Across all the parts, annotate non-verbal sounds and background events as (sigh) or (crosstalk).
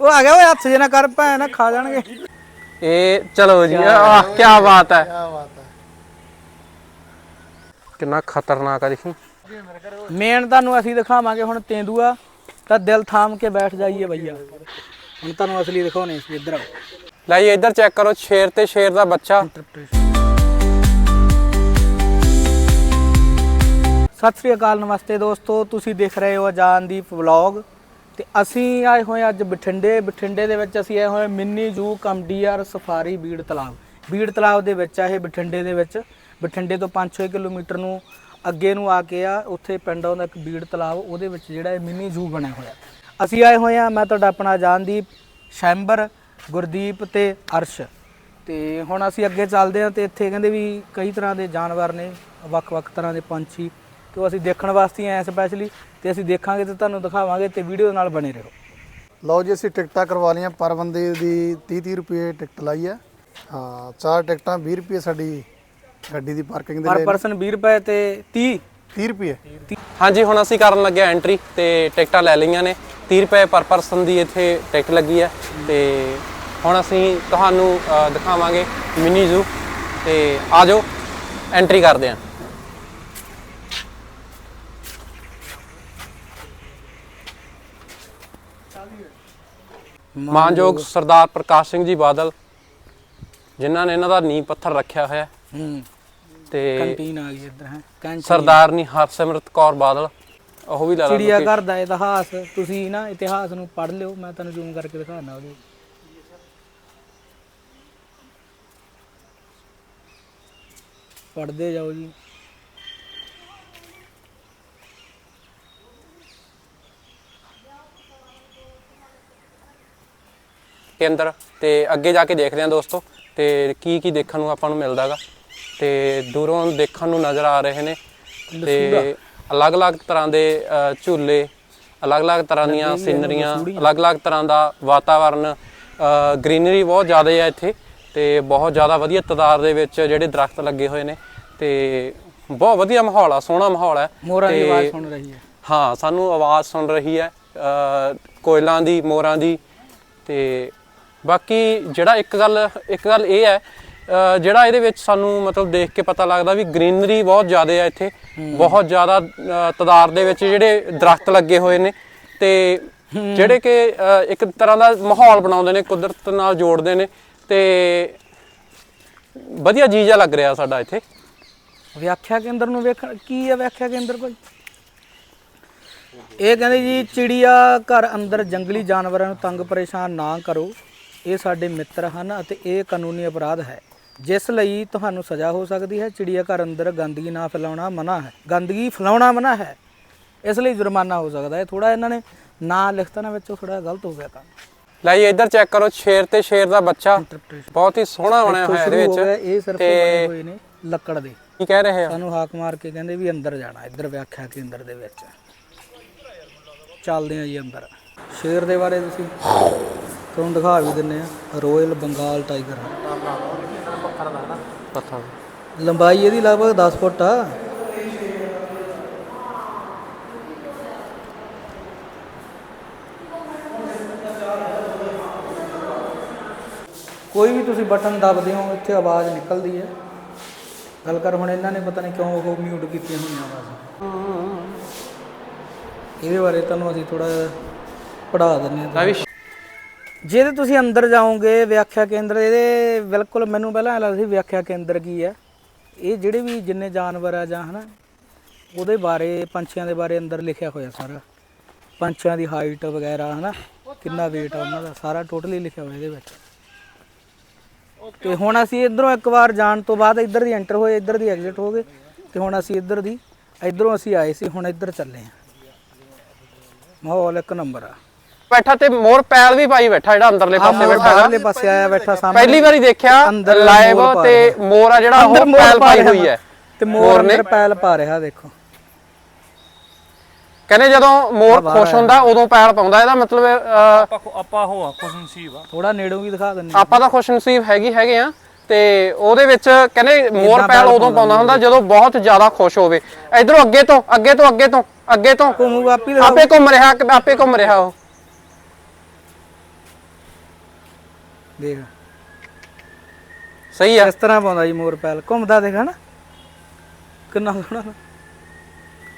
ਉਹ ਆ ਗਿਆ ਓਏ ਹੱਥ ਜੇ ਨਾ ਕਰ ਭੈਣ ਨਾ ਖਾ ਜਾਣਗੇ। ਇਹ ਚਲੋ ਜੀ ਆਹ ਕੀ ਬਾਤ ਹੈ। ਕੀ ਬਾਤ ਹੈ। ਕਿੰਨਾ ਖਤਰਨਾਕ ਆ ਦੇਖੀ। ਮੇਨ ਤੁਹਾਨੂੰ ਅਸੀਂ ਦਿਖਾਵਾਂਗੇ ਹੁਣ ਤੇਂਦੂਆ ਤਾਂ ਦਿਲ ਥਾਮ ਕੇ ਬੈਠ ਜਾਈਏ ਭਈਆ। ਹੁਣ ਤੁਹਾਨੂੰ ਅਸਲੀ ਦਿਖਾਉਣੇ ਸੀ ਇੱਧਰ ਆਓ। ਲੈ ਜੀ ਇੱਧਰ ਚੈੱਕ ਕਰੋ ਸ਼ੇਰ ਤੇ ਸ਼ੇਰ ਦਾ ਬੱਚਾ। ਸਤਿ ਸ੍ਰੀ ਅਕਾਲ ਨਮਸਤੇ ਦੋਸਤੋ ਤੁਸੀਂ ਦੇਖ ਰਹੇ ਹੋ ਅਜਾਨਦੀਪ ਵਲੌਗ। ਤੇ ਅਸੀਂ ਆਏ ਹੋਏ ਅੱਜ ਬਠਿੰਡੇ। ਬਠਿੰਡੇ ਦੇ ਵਿੱਚ ਅਸੀਂ ਆਏ ਹੋਏ ਮਿੰਨੀ ਜੂ ਕਮਡੀਆਰ ਸਫਾਰੀ ਬੀੜ ਤਲਾਬ। ਬੀੜ ਤਲਾਬ ਦੇ ਵਿੱਚ ਆ ਇਹ ਬਠਿੰਡੇ ਦੇ ਵਿੱਚ। ਬਠਿੰਡੇ ਤੋਂ 5-6 ਕਿਲੋਮੀਟਰ ਨੂੰ ਅੱਗੇ ਨੂੰ ਆ ਕੇ ਆ, ਉੱਥੇ ਪਿੰਡ ਆਉਂਦਾ ਇੱਕ ਬੀੜ ਤਲਾਬ, ਉਹਦੇ ਵਿੱਚ ਜਿਹੜਾ ਇਹ ਮਿੰਨੀ ਜੂ ਬਣਿਆ ਹੋਇਆ। ਅਸੀਂ ਆਏ ਹੋਏ ਆ ਮੈਂ ਤੁਹਾਡਾ ਆਪਣਾ ਅਜਾਨਦੀਪ ਸ਼ੈਂਬਰ, ਗੁਰਦੀਪ ਤੇ ਅਰਸ਼। ਤੇ ਹੁਣ ਅਸੀਂ ਅੱਗੇ ਚੱਲਦੇ ਹਾਂ ਤੇ ਇੱਥੇ ਕਹਿੰਦੇ ਵੀ ਕਈ ਤਰ੍ਹਾਂ ਦੇ ਜਾਨਵਰ ਨੇ, ਵੱਖ-ਵੱਖ ਤਰ੍ਹਾਂ ਦੇ ਪੰਛੀ। ਤੇ ਉਹ ਅਸੀਂ ਦੇਖਣ ਵਾਸਤੇ ਆਏ ਸਪੈਸ਼ਲੀ ਤੇ ਅਸੀਂ ਦੇਖਾਂਗੇ ਤੇ ਤੁਹਾਨੂੰ ਦਿਖਾਵਾਂਗੇ ਤੇ ਵੀਡੀਓ ਨਾਲ ਬਣੇ ਰਹੋ। ਲਓ ਜੀ ਅਸੀਂ ਟਿਕਟਾਂ ਕਰਵਾ ਲਈਆਂ। ਪਰ ਬੰਦੇ ਦੀ 30 30 ਰੁਪਏ ਟਿਕਟ ਲਾਈ ਹੈ। ਹਾਂ ਚਾਰ ਟਿਕਟਾਂ 20 ਰੁਪਏ ਸਾਡੀ ਗੱਡੀ ਦੀ ਪਾਰਕਿੰਗ ਦੇ ਪਰ ਲਈ। ਪਰਸਨ 20 ਰੁਪਏ ਤੇ 30 30 ਰੁਪਏ? ਹਾਂਜੀ ਹੁਣ ਅਸੀਂ ਕਰਨ ਲੱਗੇ ਐਂਟਰੀ ਤੇ ਟਿਕਟਾਂ ਲੈ ਲਈਆਂ ਨੇ। 30 ਰੁਪਏ ਪਰ ਪਰਸਨ ਦੀ ਇੱਥੇ ਟਿਕਟ ਲੱਗੀ ਹੈ ਤੇ ਹੁਣ ਅਸੀਂ ਤੁਹਾਨੂੰ ਅ, ਦਿਖਾਵਾਂਗੇ ਮਿਨੀ ਜ਼ੂ ਤੇ ਆ ਜਾਓ ਐਂਟਰੀ ਕਰਦੇ ਹਾਂ। ਮਾਨਯੋਗ ਸਰਦਾਰ ਪ੍ਰਕਾਸ਼ ਸਿੰਘ ਜੀ ਬਾਦਲ ਜਿਨ੍ਹਾਂ ਨੇ ਇਹਨਾਂ ਦਾ ਨੀਂਹ ਪੱਥਰ ਰੱਖਿਆ ਹੋਇਆ ਹੈ। ਤੇ ਕੰਟੀਨ ਆ ਗਈ ਇੱਧਰ ਹੈ। ਸਰਦਾਰਨੀ ਹਰਸਿਮਰਤ ਕੌਰ ਬਾਦਲ ਉਹ ਵੀ ਲਾ ਚਿੜੀਆ ਘਰ ਦਾ ਇਤਿਹਾਸ ਤੁਸੀਂ ਨਾ ਇਤਿਹਾਸ ਨੂੰ ਪੜ੍ਹ ਲਿਓ ਮੈਂ ਤੁਹਾਨੂੰ ਜ਼ੂਮ ਕਰਕੇ ਦਿਖਾਉਣਾ ਉਹਦੇ। ਪੜ੍ਹਦੇ ਜਾਓ ਜੀ। ਕੇਂਦਰ ਤੇ ਅੱਗੇ ਜਾ ਕੇ ਦੇਖਦੇ ਹਾਂ ਦੋਸਤੋ ਤੇ ਕੀ ਕੀ ਦੇਖਣ ਨੂੰ ਆਪਾਂ ਨੂੰ ਮਿਲਦਾਗਾ। ਤੇ ਦੂਰੋਂ ਦੇਖਣ ਨੂੰ ਨਜ਼ਰ ਆ ਰਹੇ ਨੇ ਤੇ ਅਲੱਗ-ਅਲੱਗ ਤਰ੍ਹਾਂ ਦੇ ਅ, ਝੂਲੇ ਅਲੱਗ-ਅਲੱਗ ਤਰ੍ਹਾਂ ਦੀਆਂ ਸੀਨਰੀਆਂ ਅਲੱਗ-ਅਲੱਗ ਤਰ੍ਹਾਂ ਦਾ ਵਾਤਾਵਰਨ ਗ੍ਰੀਨਰੀ ਬਹੁਤ ਜ਼ਿਆਦਾ ਹੈ ਇੱਥੇ ਤੇ ਬਹੁਤ ਜ਼ਿਆਦਾ ਵਧੀਆ ਤਾਦਾਦ ਦੇ ਵਿੱਚ ਜਿਹੜੇ ਦਰਖਤ ਲੱਗੇ ਹੋਏ ਨੇ ਤੇ ਬਹੁਤ ਵਧੀਆ ਮਾਹੌਲ ਆ ਸੋਹਣਾ ਮਾਹੌਲ ਹੈ ਮੋਰਾਂ ਦੀ ਤੇ- ਆਵਾਜ਼ ਸੁਣ ਰਹੀ ਹੈ। ਹਾਂ ਸਾਨੂੰ ਆਵਾਜ਼ ਸੁਣ ਰਹੀ ਹੈ ਅ, ਕੋਇਲਾਂ ਦੀ ਮੋਰਾਂ ਦੀ ਤੇ ਬਾਕੀ ਜਿਹੜਾ ਇੱਕ ਗੱਲ ਇੱਕ ਗੱਲ ਇਹ ਹੈ ਜਿਹੜਾ ਇਹਦੇ ਵਿੱਚ ਸਾਨੂੰ ਮਤਲਬ ਦੇਖ ਕੇ ਪਤਾ ਲੱਗਦਾ ਵੀ ਗ੍ਰੀਨਰੀ ਬਹੁਤ ਜ਼ਿਆਦਾ ਹੈ ਇੱਥੇ। ਬਹੁਤ ਜ਼ਿਆਦਾ ਅ, ਤਾਦਾਦ ਦੇ ਵਿੱਚ ਜਿਹੜੇ ਦਰਖਤ ਲੱਗੇ ਹੋਏ ਨੇ ਤੇ ਜਿਹੜੇ ਕਿ ਇੱਕ ਤਰ੍ਹਾਂ ਦਾ ਮਾਹੌਲ ਬਣਾਉਂਦੇ ਨੇ ਕੁਦਰਤ ਨਾਲ ਜੋੜਦੇ ਨੇ ਤੇ ਵਧੀਆ ਜੀਜਾ ਲੱਗ ਰਿਹਾ ਸਾਡਾ ਇੱਥੇ। ਵਿਆਖਿਆ ਕੇਂਦਰ ਨੂੰ ਵੇਖਣ ਕੀ ਹੈ ਵਿਆਖਿਆ ਕੇਂਦਰ ਭਾਈ? ਇਹ ਕਹਿੰਦੇ ਜੀ ਚਿੜੀਆ ਘਰ ਅੰਦਰ ਜੰਗਲੀ ਜਾਨਵਰਾਂ ਨੂੰ ਤੰਗ ਪਰੇਸ਼ਾਨ ਨਾ ਕਰੋ। ਇਹ ਸਾਡੇ ਮਿੱਤਰ ਹਨ ਅਤੇ ਇਹ ਕਾਨੂੰਨੀ ਅਪਰਾਧ ਹੈ। ਜਿਸ ਲਈ ਤੁਹਾਨੂੰ ਸਜ਼ਾ ਹੋ ਸਕਦੀ ਹੈ। ਚਿੜੀਆ ਘਰ ਅੰਦਰ ਗੰਦਗੀ ਨਾ ਫੈਲਾਉਣਾ ਮਨਾ ਹੈ। ਗੰਦਗੀ ਫੈਲਾਉਣਾ ਮਨਾ ਹੈ। ਇਸ ਲਈ ਜੁਰਮਾਨਾ ਹੋ ਸਕਦਾ ਹੈ। ਥੋੜਾ ਇਹਨਾਂ ਨੇ ਨਾਂ ਲਿਖਤਾ ਨਾ ਵਿੱਚੋਂ ਥੋੜਾ ਗਲਤ ਹੋ ਗਿਆ ਕੰਮ। ਲੈ ਜੀ ਇੱਧਰ ਚੈੱਕ ਕਰੋ ਸ਼ੇਰ ਤੇ ਸ਼ੇਰ ਦਾ ਬੱਚਾ। ਬਹੁਤ ਹੀ ਸੋਹਣਾ ਬਣਿਆ ਹੋਇਆ ਇਹਦੇ ਵਿੱਚ। ਇਹ ਸਿਰਫ ਬਣੇ ਹੋਏ ਨੇ ਲੱਕੜ ਦੇ। ਕੀ ਕਹਿ ਰਹੇ ਆ? ਸਾਨੂੰ ਹਾਕ ਮਾਰ ਕੇ ਕਹਿੰਦੇ ਵੀ ਅੰਦਰ ਜਾਣਾ ਇੱਧਰ ਵਿਆਖਿਆ ਕੇਂਦਰ ਦੇ ਵਿੱਚ। ਚੱਲਦੇ ਆ ਜੀ ਅੰਦਰ। ਸ਼ੇਰ ਦੇ ਬਾਰੇ ਤੁਸੀਂ ਤੁਹਾਨੂੰ ਦਿਖਾ ਵੀ ਦਿੰਨੇ ਆ ਰੋਇਲ ਬੰਗਾਲ ਟਾਈਗਰ ਪਤਾ ਲੰਬਾਈ ਇਹਦੀ ਲਗਭਗ 10 ਫੁੱਟ ਆ। ਕੋਈ ਵੀ ਤੁਸੀਂ ਬਟਨ ਦਬਦੇ ਹੋ ਇੱਥੇ ਆਵਾਜ਼ ਨਿਕਲਦੀ ਹੈ। ਗੱਲ ਕਰ ਹੁਣ ਇਹਨਾਂ ਨੇ ਪਤਾ ਨਹੀਂ ਕਿਉਂ ਉਹ ਮਿਊਟ ਕੀਤੀਆਂ ਹੋਈਆਂ ਆਵਾਜ਼ਾਂ। ਇਹਦੇ ਬਾਰੇ ਤੁਹਾਨੂੰ ਅਸੀਂ ਥੋੜਾ ਪੜਾ ਦਿੰਨੇ ਆ ਜਿਹਦੇ ਤੁਸੀਂ ਅੰਦਰ ਜਾਓਗੇ ਵਿਆਖਿਆ ਕੇਂਦਰ, ਇਹਦੇ ਬਿਲਕੁਲ ਮੈਨੂੰ ਪਹਿਲਾਂ ਐਂ ਲੱਗਦਾ ਸੀ ਵਿਆਖਿਆ ਕੇਂਦਰ ਕੀ ਹੈ? ਇਹ ਜਿਹੜੇ ਵੀ ਜਿੰਨੇ ਜਾਨਵਰ ਆ ਜਾਂ ਹਨਾ, ਉਹਦੇ ਬਾਰੇ, ਪੰਛੀਆਂ ਦੇ ਬਾਰੇ ਅੰਦਰ ਲਿਖਿਆ ਹੋਇਆ ਸਾਰਾ। ਪੰਛੀਆਂ ਦੀ ਹਾਈਟ ਵਗੈਰਾ ਹਨਾ, ਕਿੰਨਾ weight ਆ ਉਹਨਾਂ ਦਾ, ਸਾਰਾ ਟੋਟਲੀ ਲਿਖਿਆ ਹੋਇਆ ਇਹਦੇ ਵਿੱਚ। ਤੇ ਹੁਣ ਅਸੀਂ ਇਧਰੋਂ ਇੱਕ ਵਾਰ ਜਾਣ ਤੋਂ ਬਾਅਦ ਇੱਧਰ ਦੀ ਐਂਟਰ ਹੋਏ, ਇੱਧਰ ਦੀ ਐਗਜ਼ਿਟ ਹੋ ਗਏ, ਤੇ ਹੁਣ ਅਸੀਂ ਇੱਧਰ ਦੀ, ਇੱਧਰੋਂ ਅਸੀਂ ਆਏ ਸੀ, ਹੁਣ ਇੱਧਰ ਚੱਲੇ ਆ ਮਾਹੌਲ ਇੱਕ ਨੰਬਰ ਆ। ਬੈਠਾ ਤੇ ਮੋਰ ਪੈਲ ਵੀ ਪਾਈ ਬੈਠਾ ਜਿਹੜਾ ਅੰਦਰਲੇ ਪਾਸੇ ਬੈਠਾ ਬਾਹਰਲੇ ਪਾਸੇ ਆਇਆ ਬੈਠਾ ਸਾਹਮਣੇ। ਪਹਿਲੀ ਵਾਰੀ ਦੇਖਿਆ ਲਾਈਵ ਤੇ ਮੋਰ ਆ ਜਿਹੜਾ ਅੰਦਰ ਉਹ ਪੈਲ ਪਾਈ ਹੋਈ ਹੈ। ਤੇ ਮੋਰ ਅੰਦਰ ਪੈਲ ਪਾ ਰਿਹਾ ਦੇਖੋ। ਕਹਿੰਦੇ ਜਦੋਂ ਮੋਰ ਖੁਸ਼ ਹੁੰਦਾ ਉਦੋਂ ਪੈਲ ਪਾਉਂਦਾ। ਇਹਦਾ ਮਤਲਬ ਆਪਾਂ ਆਪਾਂ ਹੋਆ ਖੁਸ਼ ਨਸੀਬ ਆ। ਥੋੜਾ ਨੇੜੋਂ ਵੀ ਦਿਖਾ ਦਿੰਨੇ ਆਪਾਂ ਤਾਂ ਖੁਸ਼ ਨਸੀਬ ਹੈਗੀ ਹੈਗੇ ਆ। ਤੇ ਉਹਦੇ ਵਿੱਚ ਕਹਿੰਦੇ ਮੋਰ ਪੈਲ ਉਦੋਂ ਪਾਉਂਦਾ ਹੁੰਦਾ ਜਦੋਂ ਬਹੁਤ ਜ਼ਿਆਦਾ ਖੁਸ਼ ਹੋਵੇ। ਇਧਰੋਂ ਅੱਗੇ ਤੋਂ ਅੱਗੇ ਤੋਂ ਅੱਗੇ ਤੋਂ ਅੱਗੇ ਤੋਂ। ਘੁੰਮੂ ਆਪੀ ਆਪੇ ਘੁੰਮ ਰਿਹਾ ਆਪੇ ਘੁੰਮ ਰਿਹਾ ਉਹ। ਦੇਖ। ਸਹੀ ਆ। ਇਸ ਤਰ੍ਹਾਂ ਪਾਉਂਦਾ ਜੀ ਮੋਰ ਪੈਲ? ਘੁੰਮਦਾ ਦੇਖ ਹਨਾ? ਕਿੰਨਾ ਸੋਹਣਾ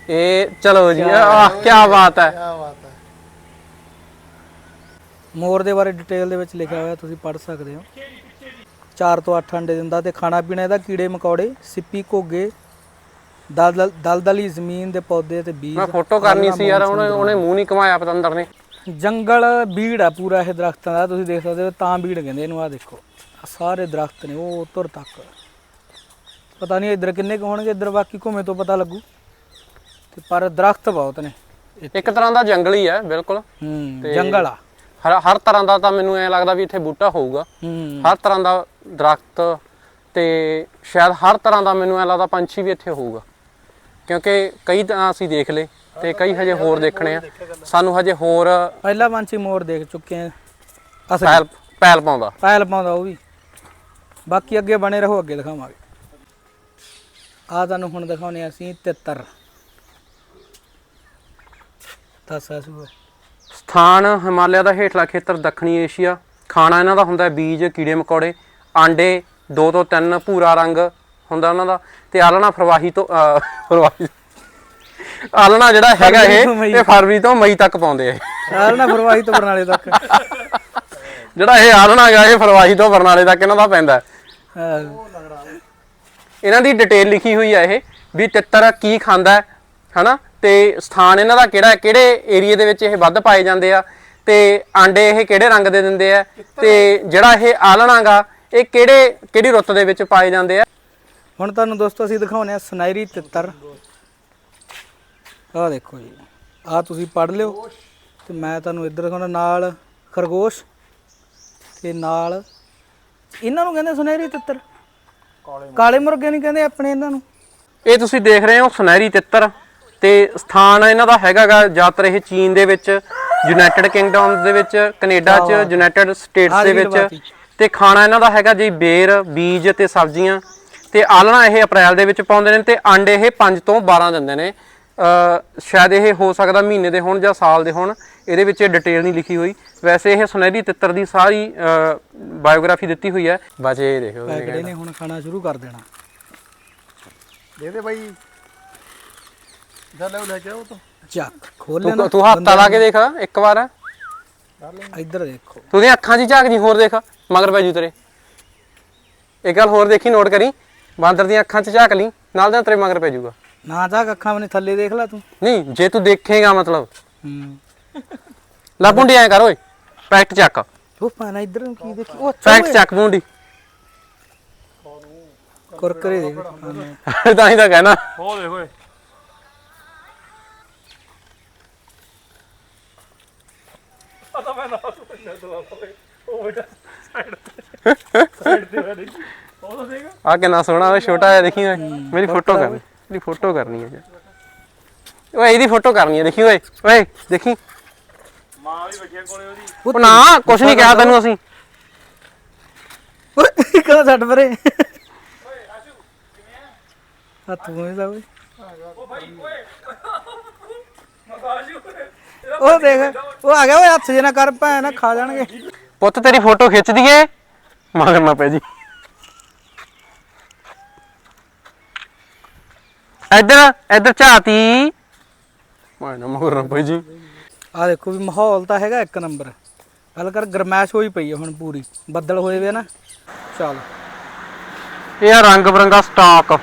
ਇਹ ਚਲੋ ਜੀ ਆਹ ਕੀ ਬਾਤ ਹੈ। ਕੀ ਬਾਤ ਹੈ। ਮੋਰ ਦੇ ਬਾਰੇ ਡਿਟੇਲ ਦੇ ਵਿੱਚ ਲਿਖਿਆ ਹੋਇਆ ਤੁਸੀਂ ਪੜ੍ਹ ਸਕਦੇ ਹੋ। 4 ਤੋਂ 8 ਅੰਡੇ ਦਿੰਦਾ ਤੇ ਖਾਣਾ ਪੀਣਾ ਇਹਦਾ ਕੀੜੇ ਮਕੌੜੇ ਸਿੱਪੀ ਘੋਗੇ ਦਲਦਲ ਦਲਦਲੀ ਜ਼ਮੀਨ ਦੇ ਪੌਦੇ ਤੇ ਬੀਜ। ਮੈਂ ਫੋਟੋ ਕਰਨੀ ਸੀ ਯਾਰ ਉਹਨੇ ਉਹਨੇ ਮੂੰਹ ਨਹੀਂ ਕਮਾਇਆ ਪਤੰਦਰ ਨੇ। ਜੰਗਲ ਬੀੜ ਆ ਪੂਰਾ ਇਹ ਦਰਖਤਾਂ ਦਾ ਤੁਸੀਂ ਦੇਖ ਸਕਦੇ ਹੋ ਤਾਂ ਬੀੜ ਕਹਿੰਦੇ ਇਹਨੂੰ ਆ ਦੇਖੋ। ਸਾਰੇ ਦਰਖਤ ਨੇ ਉਹ ਤੁਰ ਤੱਕ। ਪਤਾ ਨਹੀਂ ਇੱਧਰ ਕਿੰਨੇ ਕੁ ਹੋਣਗੇ ਇੱਧਰ ਬਾਕੀ ਘੁੰਮੇ ਤੋਂ ਪਤਾ ਲੱਗੂ। ਤੇ ਪਰ ਦਰਖਤ ਬਹੁਤ ਨੇ। ਇੱਕ ਤਰ੍ਹਾਂ ਦਾ ਜੰਗਲ ਹੀ ਹੈ ਬਿਲਕੁਲ। ਹੂੰ ਜੰਗਲ ਆ। ਹਰ ਹਰ ਤਰ੍ਹਾਂ ਦਾ ਤਾਂ ਮੈਨੂੰ ਐ ਲੱਗਦਾ ਵੀ ਇੱਥੇ ਬੂਟਾ ਹੋਊਗਾ। ਹੂੰ। ਹਰ ਤਰ੍ਹਾਂ ਦਾ ਦਰਖਤ ਤੇ ਸ਼ਾਇਦ ਹਰ ਤਰ੍ਹਾਂ ਦਾ ਮੈਨੂੰ ਐ ਲੱਗਦਾ ਪੰਛੀ ਵੀ ਇੱਥੇ ਹੋਊਗਾ। ਕਿਉਂਕਿ ਕਈ ਤਾਂ ਅਸੀਂ ਦੇਖ ਲਏ ਤੇ ਕਈ ਹਜੇ ਹੋਰ ਦੇਖਣੇ ਆ। ਸਾਨੂੰ ਹਜੇ ਹੋਰ ਪਹਿਲਾ ਪੰਛੀ ਮੋਰ ਦੇਖ ਚੁੱਕੇ ਆ। ਅਸਲ ਪੈਲ ਪੈਲ ਪਾਉਂਦਾ। ਪਾਇਲ ਪਾਉਂਦਾ ਉਹ ਵੀ। ਬਾਕੀ ਅੱਗੇ ਬਣੇ ਰਹੋ ਅੱਗੇ ਦਿਖਾਵਾਂਗੇ। ਆ ਤੁਹਾਨੂੰ ਹੁਣ ਦਿਖਾਉਣੇ ਆ ਅਸੀਂ ਤਿੱਤਰ। ਦੱਸ ਸੂ ਸਥਾਨ ਹਿਮਾਲਿਆ ਦਾ ਹੇਠਲਾ ਖੇਤਰ ਦੱਖਣੀ ਏਸ਼ੀਆ। ਖਾਣਾ ਇਹਨਾਂ ਦਾ ਹੁੰਦਾ ਬੀਜ ਕੀੜੇ ਮਕੌੜੇ ਆਂਡੇ ਦੋ ਤੋਂ ਤਿੰਨ ਭੂਰਾ ਰੰਗ ਹੁੰਦਾ ਉਹਨਾਂ ਦਾ। ਤੇ ਆਲਣਾ ਫਰਵਾਹੀ ਤੋਂ ਫਰਵਾਹੀ ਆਲਣਾ ਜਿਹੜਾ ਹੈਗਾ ਇਹ। ਇਹ ਫਰਵਰੀ ਤੋਂ ਮਈ ਤੱਕ ਪਾਉਂਦੇ ਆ ਨਾ ਫਰਵਾਹੀ ਤੋਂ ਬਰਨਾਲੇ ਤੱਕ। ਜਿਹੜਾ ਇਹ ਆਲਣਾ ਹੈਗਾ ਇਹ ਫਰਵਾਹੀ ਤੋਂ ਬਰਨਾਲੇ ਤੱਕ ਇਹਨਾਂ ਦਾ ਪੈਂਦਾ। ਇਹਨਾਂ ਦੀ ਡਿਟੇਲ ਲਿਖੀ ਹੋਈ ਹੈ ਇਹ ਵੀ ਤਿੱਤਰ ਕੀ ਖਾਂਦਾ ਹੈ ਹਨਾ? ਤੇ ਸਥਾਨ ਇਹਨਾਂ ਦਾ ਕਿਹੜਾ ਕਿਹੜੇ ਏਰੀਏ ਦੇ ਵਿੱਚ ਇਹ ਵੱਧ ਪਾਏ ਜਾਂਦੇ ਆ? ਤੇ ਆਂਡੇ ਇਹ ਕਿਹੜੇ ਰੰਗ ਦੇ ਦਿੰਦੇ ਆ? ਤੇ ਜਿਹੜਾ ਇਹ ਆਲਣਾਗਾ ਇਹ ਕਿਹੜੇ ਕਿਹੜੀ ਰੁੱਤ ਦੇ ਵਿੱਚ ਪਾਏ ਜਾਂਦੇ ਆ? ਹੁਣ ਤੁਹਾਨੂੰ ਦੋਸਤੋ ਅਸੀਂ ਦਿਖਾਉਣੇ ਆ ਸੁਨਹਿਰੀ ਤਿੱਤਰ। ਆਹ ਦੇਖੋ ਜੀ ਆਹ ਤੁਸੀਂ ਪੜ ਲਿਓ ਤੇ ਮੈਂ ਤੁਹਾਨੂੰ ਇੱਧਰ ਦਿਖਾਉਣਾ ਨਾਲ ਖਰਗੋਸ਼ ਤੇ ਨਾਲ ਇਹਨਾਂ ਨੂੰ ਕਹਿੰਦੇ ਸੁਨਹਿਰੀ ਤਿੱਤਰ। ਕਾਲੇ ਮੁਰਗੇ। ਨਹੀਂ ਕਹਿੰਦੇ ਆਪਣੇ ਇਹਨਾਂ ਨੂੰ। ਇਹ ਤੁਸੀਂ ਦੇਖ ਰਹੇ ਹੋ ਸੁਨਹਿਰੀ ਤਿੱਤਰ ਤੇ ਸਥਾਨ ਇਹਨਾਂ ਦਾ ਹੈਗਾਗਾ ਜ਼ਿਆਦਾਤਰ ਇਹ ਚੀਨ ਦੇ ਵਿੱਚ ਯੂਨਾਈਟਿਡ ਕਿੰਗਡਮ ਦੇ ਵਿੱਚ ਕੈਨੇਡਾ 'ਚ ਯੂਨਾਈਟਿਡ ਸਟੇਟਸ ਦੇ ਵਿੱਚ। ਤੇ ਖਾਣਾ ਇਹਨਾਂ ਦਾ ਹੈਗਾ ਜੀ ਬੇਰ ਬੀਜ ਤੇ ਸਬਜ਼ੀਆਂ ਤੇ ਆਲਣਾ ਇਹ ਅਪ੍ਰੈਲ ਦੇ ਵਿੱਚ ਪਾਉਂਦੇ ਨੇ ਤੇ ਅੰਡੇ ਇਹ 5 ਤੋਂ 12 ਦਿੰਦੇ ਨੇ। ਸ਼ਾਇਦ ਇਹ ਹੋ ਸਕਦਾ ਮਹੀਨੇ ਦੇ ਹੋਣ ਜਾਂ ਸਾਲ ਦੇ ਹੋਣ ਇਹਦੇ ਵਿੱਚ ਇਹ ਡਿਟੇਲ ਨਹੀਂ ਲਿਖੀ ਹੋਈ। ਵੈਸੇ ਇਹ ਸੁਨਹਿਰੀ ਤਿੱਤਰ ਦੀ ਸਾਰੀ ਬਾਇਓਗ੍ਰਾਫੀ ਦਿੱਤੀ ਹੋਈ ਹੈ। ਬਚੇ ਦੇਖੋ ਪੈਕੜੇ ਨੇ ਹੁਣ ਖਾਣਾ ਸ਼ੁਰੂ ਕਰ ਦੇਣਾ। ਦੇ ਦੇ ਬਾਈ। ਜਾ ਲੈ ਉਹ ਲੈ ਕੇ ਆਓ ਤੂੰ। ਚੱਕ ਖੋਲ ਲੈਣਾ। ਤੂੰ ਤੂੰ ਹੱਥ ਲਾ ਕੇ ਦੇਖ ਇੱਕ ਵਾਰ। ਇੱਧਰ ਦੇਖੋ। ਤੂੰ ਦੀਆਂ ਅੱਖਾਂ 'ਚ ਹੀ ਝਾਕ ਜੀ ਹੋਰ ਦੇਖ ਮਗਰ ਪੈ ਜੂ ਤੇਰੇ। ਇੱਕ ਗੱਲ ਹੋਰ ਦੇਖੀ ਨੋਟ ਕਰੀ। ਬਾਂਦਰ ਦੀਆਂ ਅੱਖਾਂ 'ਚ ਝਾਕ ਲਈ ਨਾਲ ਦਾ ਤੇਰੇ ਮਗਰ ਪੈ ਜੂਗਾ। ਨਾ ਜਾ ਅੱਖਾਂ ਬਨੇ ਥੱਲੇ ਦੇਖ ਲੈ ਤੂੰ। ਨਹੀਂ ਜੇ ਤੂੰ ਦੇਖੇਗਾ ਮਤਲਬ। ਹੂੰ। ਲਾ ਪੁੰਡੀ ਐ ਕਰ ਓਏ ਪੈਕਟ ਚੱਕ। ਉਹ ਪਾਣਾ ਇੱਧਰ ਨੂੰ ਕੀ ਦੇਖੀ? ਉਹ ਪੈਕਟ ਚੱਕ ਪੁੰਡੀ ਕੁਰਕਰੇ ਖਾਣੇ। (laughs) ਤਾਂ ਹੀ ਤਾਂ ਕਹਿਣਾ। ਉਹ ਦੇਖੋ ਏ ਪਤਾ ਮੈਂ ਨਾ ਉਹ ਬੇਟਾ ਸਾਈਡ ਤੇ। ਸਾਈਡ ਤੇ ਵਾ ਦੇਖੀ। ਉਹ ਤਾਂ ਦੇਖ। ਆ ਕਿੰਨਾ ਸੋਹਣਾ ਓਏ ਛੋਟਾ ਜਿਹਾ ਦੇਖੀ ਓਏ। ਮੇਰੀ ਫੋਟੋ ਕਰ। ਮੇਰੀ ਫੋਟੋ ਕਰਨੀ ਹੈ ਜੀ ਓਏ ਇਹਦੀ ਫੋਟੋ ਕਰਨੀ ਹੈ ਦੇਖੀ ਓਏ। ਓਏ ਦੇਖੀ। ਮਾਂ ਵੀ ਬੈਠੀ ਕੋਲੇ ਉਹਦੀ ਉਹ ਨਾ ਕੁਛ ਨਹੀਂ ਕਿਹਾ ਤੈਨੂੰ ਅਸੀਂ। ਓਏ ਕਹਾਂ ਛੱਡ ਪਰੇ। ਹੱਥ ਦਾ ਓਏ ਉਹ ਭਾਈ ਓਏ। ਮਗਾਜੂ ਉਹ ਦੇਖ ਉਹ ਆ ਗਿਆ ਓਏ ਹੱਥ ਜੇ ਨਾ ਕਰ ਭੈ ਨਾ ਖਾ ਜਾਣਗੇ। ਪੁੱਤ ਤੇਰੀ ਫੋਟੋ ਖਿੱਚ ਦਈਏ ਮਗਰ ਨਾ ਪੈ ਜੀ। ਇੱਧਰ ਇੱਧਰ ਝਾਤੀ ਮੈਂ ਨਾ ਮਗਰ ਨਾ ਪੈ ਜੀ। ਆ ਦੇਖੋ ਵੀ ਮਾਹੌਲ ਤਾਂ ਹੈਗਾ ਇੱਕ ਨੰਬਰ। ਗੱਲ ਕਰ ਗਰਮੈਸ਼ ਹੋਈ ਪਈ ਆ ਹੁਣ ਪੂਰੀ। ਬੱਦਲ ਹੋਏ ਵੇ ਨਾ। ਚੱਲ। ਇਹ ਆ ਰੰਗ ਬਰੰਗਾ ਸਟਾਕ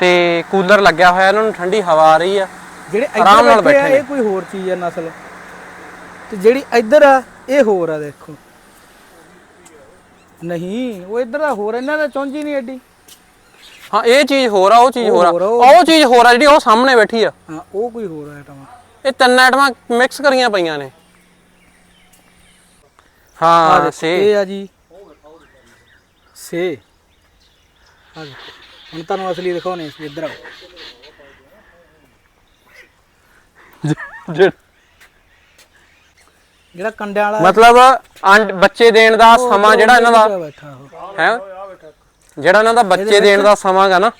ਤੇ ਕੂਲਰ ਲੱਗਿਆ ਹੋਇਆ ਇਹਨਾਂ ਨੂੰ ਠੰਡੀ ਹਵਾ ਆ ਰਹੀ ਆ। ਜਿਹੜੇ ਆਰਾਮ ਨਾਲ ਇੱਧਰ ਬੈਠੇ ਆ ਨੇ। ਇਹ ਕੋਈ ਹੋਰ ਚੀਜ਼ ਆ ਨਸਲ। ਤੇ ਜਿਹੜੀ ਇੱਧਰ ਆ ਇਹ ਹੋਰ ਆ ਦੇਖੋ। ਨਹੀਂ ਉਹ ਇੱਧਰ ਦਾ ਹੋਰ ਇਹਨਾਂ ਦਾ ਚੌਂਜੀ ਨਹੀਂ ਐਡੀ। ਹਾਂ ਇਹ ਚੀਜ਼ ਹੋਰ ਆ ਉਹ ਚੀਜ਼ ਹੋਰ ਆ। ਹੋਰ ਆ, ਉਹ- ਉਹ ਚੀਜ਼ ਹੋਰ ਆ ਜਿਹੜੀ ਉਹ ਸਾਹਮਣੇ ਬੈਠੀ ਆ। ਹਾਂ ਉਹ ਕੋਈ ਹੋਰ ਆਈਟਮ ਆ। ਇਹ ਤਿੰਨ ਆਈਟਮਾਂ ਮਿਕਸ ਕਰੀਆਂ ਪਈਆਂ ਨੇ। ਹਾਂ ਦੇਖੋ, ਸੇ ਇਹ ਆ ਜੀ। ਸੇ ਆ ਹੁਣ ਤੁਹਾਨੂੰ ਅਸਲੀ ਦਿਖਾਉਣੇ ਸੀ ਇੱਧਰ ਆਓ। ਜਿਹੜਾ ਕੰਡਿਆਂ ਵਾਲਾ ਮਤਲਬ ਅੰਡ ਬੱਚੇ ਦੇਣ ਦਾ ਸਮਾਂ ਜਿਹੜਾ ਇਹਨਾਂ ਦਾ ਬੈਠਾ ਉਹ। ਹੈ? ਜਿਹੜਾ ਇਹਨਾਂ ਦਾ ਬੱਚੇ ਦੇਣ ਦਾ ਸਮਾਂ ਗਾ ਨਾ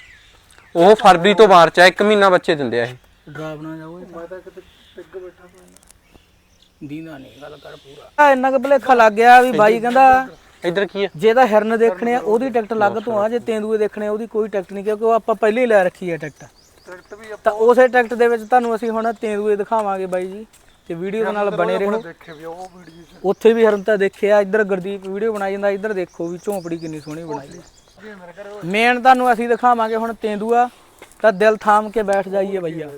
ਉਹ ਫਰਵਰੀ ਤੋਂ ਮਾਰਚ ਆ ਇੱਕ ਮਹੀਨਾ ਬੱਚੇ ਦਿੰਦੇ ਆ ਇਹ। ਡਰਾਵਣਾ ਜਾਓ ਮੈਂ ਤਾਂ ਕਿਤੇ ਟਿੱਗ ਬੈਠਾ ਦੀਨਾ ਨਹੀਂ ਗੱਲ ਕਰ ਪੂਰਾ। ਆ ਇੰਨਾ ਕੁ ਭਲੇਖਾ ਲੱਗ ਗਿਆ ਵੀ ਬਾਈ ਕਹਿੰਦਾ ਇੱਧਰ ਕੀ ਹੈ ਜੇ ਤਾਂ ਹਿਰਨ ਦੇਖਣੇ ਆ ਉਹਦੀ ਟਿਕਟ ਲੱਗ ਤੋਂ ਆ ਜੇ ਤੇਂਦੂਏ ਦੇਖਣੇ ਆ ਉਹਦੀ ਕੋਈ ਟਿਕਟ ਨਹੀਂ ਕਿਉਂਕਿ ਉਹ ਆਪਾਂ ਪਹਿਲੇ ਹੀ ਲੈ ਰੱਖੀ ਹੈ ਟਿਕਟ। ਟਿਕਟ ਵੀ ਤਾਂ ਉਸੇ ਟਿਕਟ ਦੇ ਵਿੱਚ ਤੁਹਾਨੂੰ ਅਸੀਂ ਹੁਣ ਤੇਂਦੂਏ ਦਿਖਾਵਾਂਗੇ ਬਾਈ ਜੀ ਤੇ ਵੀਡੀਓ ਦੇ ਨਾਲ ਬਣੇ ਰਹੋ। ਦੇਖੇ ਵੀ ਉਹ ਵੀਡੀਓ ਚ। ਉੱਥੇ ਵੀ ਹਿਰਨ ਤਾਂ ਦੇਖਿਆ ਇੱਧਰ ਗੁਰਦੀਪ ਵੀਡੀਓ ਬਣਾਈ ਜਾਂਦਾ ਇੱਧਰ ਦੇਖੋ ਵੀ ਝੌਂਪੜੀ ਕਿੰਨੀ ਸੋਹਣੀ ਬਣਾਈ ਹੈ ਮੇਨ ਤੁਹਾਨੂੰ ਅਸੀਂ ਦਿਖਾਵਾਂਗੇ ਹੁਣ ਤੇਂਦੂਆ ਤਾਂ ਦਿਲ ਥਾਮ ਕੇ ਬੈਠ ਜਾਈਏ ਭਈਆ।